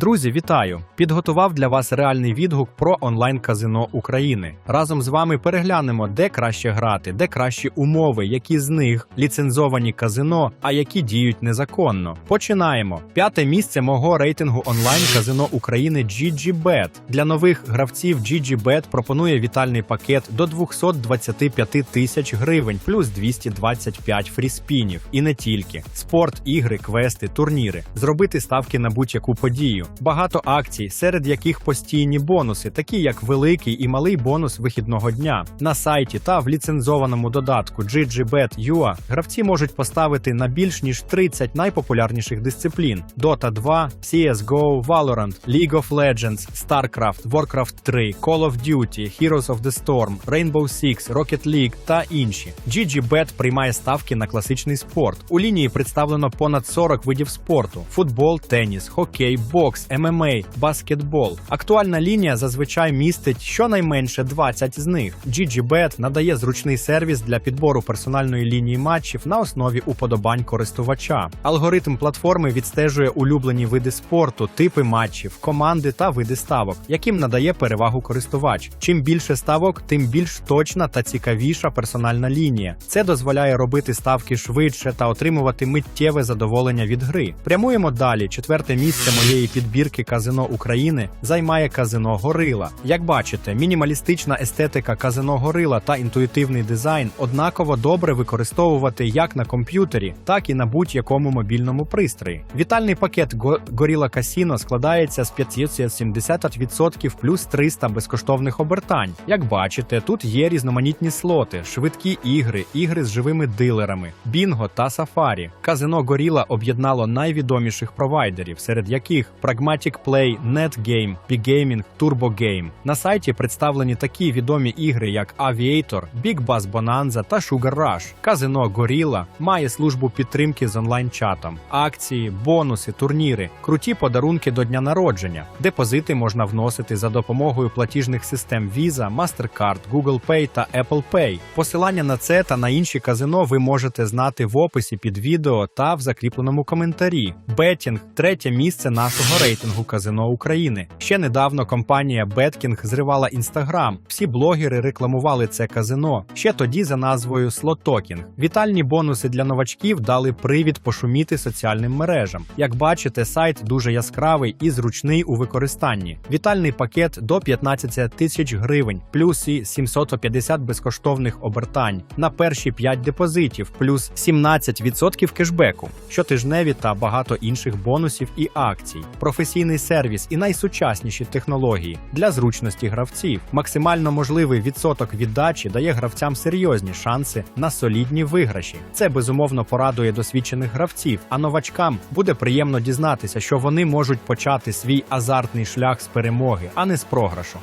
Друзі, вітаю! Підготував для вас реальний відгук про онлайн-казино України. Разом з вами переглянемо, де краще грати, де кращі умови, які з них ліцензовані казино, а які діють незаконно. Починаємо. П'яте місце мого рейтингу онлайн казино України GGBet. Для нових гравців GGBet пропонує вітальний пакет до 225 тисяч гривень, плюс 225 фріспінів. І не тільки спорт, ігри, квести, турніри. Зробити ставки на будь-яку подію. Багато акцій, серед яких постійні бонуси, такі як великий і малий бонус вихідного дня. На сайті та в ліцензованому додатку GGBet.ua гравці можуть поставити на більш ніж 30 найпопулярніших дисциплін: Dota 2, CSGO, Valorant, League of Legends, StarCraft, Warcraft 3, Call of Duty, Heroes of the Storm, Rainbow Six, Rocket League та інші. GGBet приймає ставки на класичний спорт. У лінії представлено понад 40 видів спорту: футбол, теніс, хокей, бокс, ММА, баскетбол. Актуальна лінія зазвичай містить щонайменше 20 з них. GGBet надає зручний сервіс для підбору персональної лінії матчів на основі уподобань користувача. Алгоритм платформи відстежує улюблені види спорту, типи матчів, команди та види ставок, яким надає перевагу користувач. Чим більше ставок, тим більш точна та цікавіша персональна лінія. Це дозволяє робити ставки швидше та отримувати миттєве задоволення від гри. Прямуємо далі. Четверте місце моєї підбірки казино України займає казино Горила. Як бачите, мінімалістична естетика казино Горила та інтуїтивний дизайн однаково добре використовувати як на комп'ютері, так і на будь-якому мобільному пристрої. Вітальний пакет Го- Gorilla Casino складається з 570% плюс 300 безкоштовних обертань. Як бачите, тут є різноманітні слоти, швидкі ігри, ігри з живими дилерами, бінго та сафарі. Казино Gorilla об'єднало найвідоміших провайдерів, серед яких Pragmatic Play, NetGame, Bgaming, Turbo Game. На сайті представлені такі відомі ігри, як Aviator, Big Bass Bonanza та Sugar Rush. Казино Gorilla має службу підтримки з онлайн-чатом, акції, бонуси, турніри, круті подарунки до дня народження. Депозити можна вносити за допомогою платіжних систем Visa, MasterCard, Google Pay та Apple Pay. Посилання на це та на інші казино ви можете знати в описі під відео та в закріпленому коментарі. Бетінг третє місце нашого рейтингу казино України. Ще недавно компанія Беткінг зривала інстаграм. Всі блогери рекламували це казино. Ще тоді за назвою Слотокінг. Вітальні бонуси для новачків дали привід пошуміти соціальним мережам. Як бачите, сайт дуже яскравий і зручний у використанні. Вітальний пакет до 15 тисяч гривень, плюс і 750 безкоштовних обертань на перші 5 депозитів, плюс 17% кешбеку, щотижневі та багато інших бонусів і акцій, професійний сервіс і найсучасніші технології для зручності гравців. Максимально можливий відсоток віддачі дає гравцям серйозні шанси на солідні виграші. Це безумовно порадує досвідчених гравців, а новачкам буде приємно дізнатися, що вони можуть почати свій азартний шлях з перемоги, а не з програшу.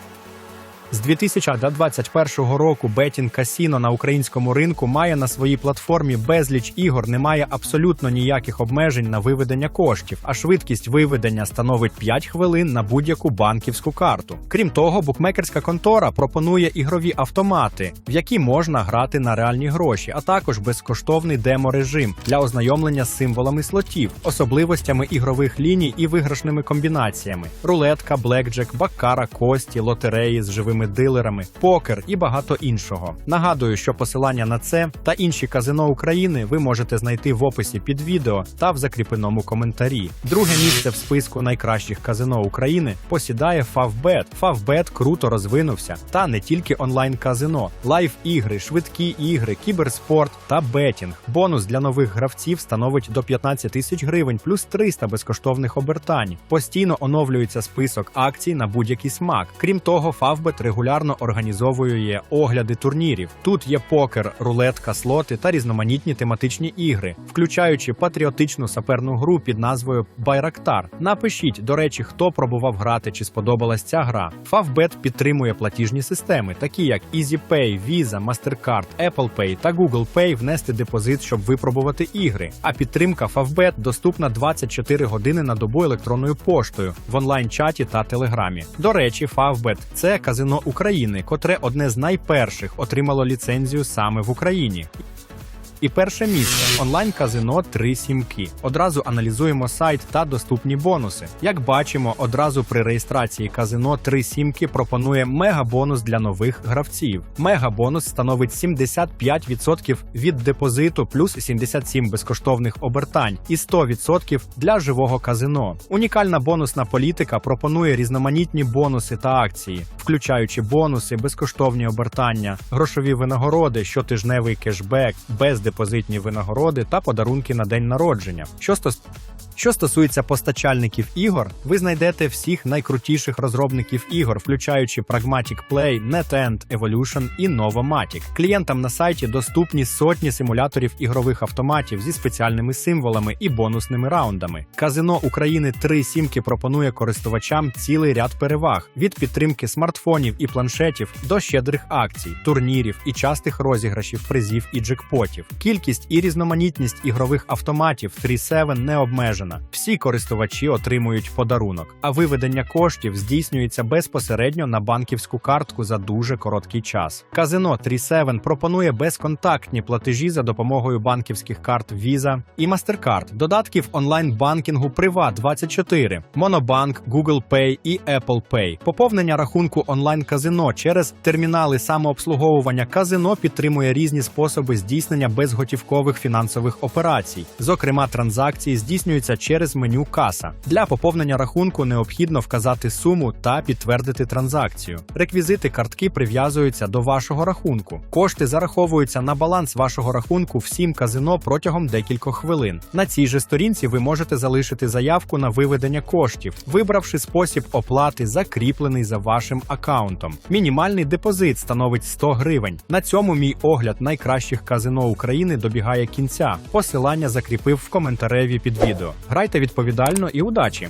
З 2021 року Betting Casino на українському ринку має на своїй платформі безліч ігор, немає абсолютно ніяких обмежень на виведення коштів, а швидкість виведення становить 5 хвилин на будь-яку банківську карту. Крім того, букмекерська контора пропонує ігрові автомати, в які можна грати на реальні гроші, а також безкоштовний демо-режим для ознайомлення з символами слотів, особливостями ігрових ліній і виграшними комбінаціями: рулетка, блекджек, баккара, кості, лотереї з живими дилерами, покер і багато іншого. Нагадую, що посилання на це та інші казино України ви можете знайти в описі під відео та в закріпленому коментарі. Друге місце в списку найкращих казино України посідає Favbet. Favbet круто розвинувся, та не тільки онлайн-казино, лайв-ігри, швидкі ігри, кіберспорт та бетінг. Бонус для нових гравців становить до 15 тисяч гривень плюс 300 безкоштовних обертань. Постійно оновлюється список акцій на будь-який смак. Крім того, Favbet регулярно організовує огляди турнірів. Тут є покер, рулетка, слоти та різноманітні тематичні ігри, включаючи патріотичну саперну гру під назвою Байрактар. Напишіть, до речі, хто пробував грати чи сподобалась ця гра. Favbet підтримує платіжні системи, такі як EasyPay, Visa, MasterCard, Apple Pay та Google Pay внести депозит, щоб випробувати ігри. А підтримка Favbet доступна 24 години на добу електронною поштою в онлайн-чаті та телеграмі. До речі, Favbet – це казино України, котре одне з найперших отримало ліцензію саме в Україні. І перше місце онлайн казино 3 сімки. Одразу аналізуємо сайт та доступні бонуси. Як бачимо, одразу при реєстрації казино 3 сімки пропонує мегабонус для нових гравців. Мегабонус становить 75% від депозиту плюс 77 безкоштовних обертань і 100% для живого казино. Унікальна бонусна політика пропонує різноманітні бонуси та акції, включаючи бонуси, безкоштовні обертання, грошові винагороди, щотижневий кешбек, бездепозитні винагороди та подарунки на день народження. Що стос... Що стосується постачальників ігор, ви знайдете всіх найкрутіших розробників ігор, включаючи Pragmatic Play, NetEnt, Evolution і Novomatic. Клієнтам на сайті доступні сотні симуляторів ігрових автоматів зі спеціальними символами і бонусними раундами. Казино України 3 сімки пропонує користувачам цілий ряд переваг від підтримки смартфонів і планшетів до щедрих акцій, турнірів і частих розіграшів призів і джекпотів. Кількість і різноманітність ігрових автоматів 3.7 не обмежена. Всі користувачі отримують подарунок, а виведення коштів здійснюється безпосередньо на банківську картку за дуже короткий час. Казино 3.7 пропонує безконтактні платежі за допомогою банківських карт Visa і MasterCard, додатків онлайн-банкінгу Privat24, Monobank, Google Pay і Apple Pay. Поповнення рахунку онлайн-казино через термінали самообслуговування казино підтримує різні способи здійснення безготівкових фінансових операцій. Зокрема, транзакції здійснюються через меню каса. Для поповнення рахунку необхідно вказати суму та підтвердити транзакцію. Реквізити картки прив'язуються до вашого рахунку. Кошти зараховуються на баланс вашого рахунку всім казино протягом декількох хвилин. На цій же сторінці ви можете залишити заявку на виведення коштів, вибравши спосіб оплати, закріплений за вашим аккаунтом. Мінімальний депозит становить 100 гривень. На цьому мій огляд найкращих казино України добігає кінця. Посилання закріпив в коментареві під відео. Грайте відповідально і удачі!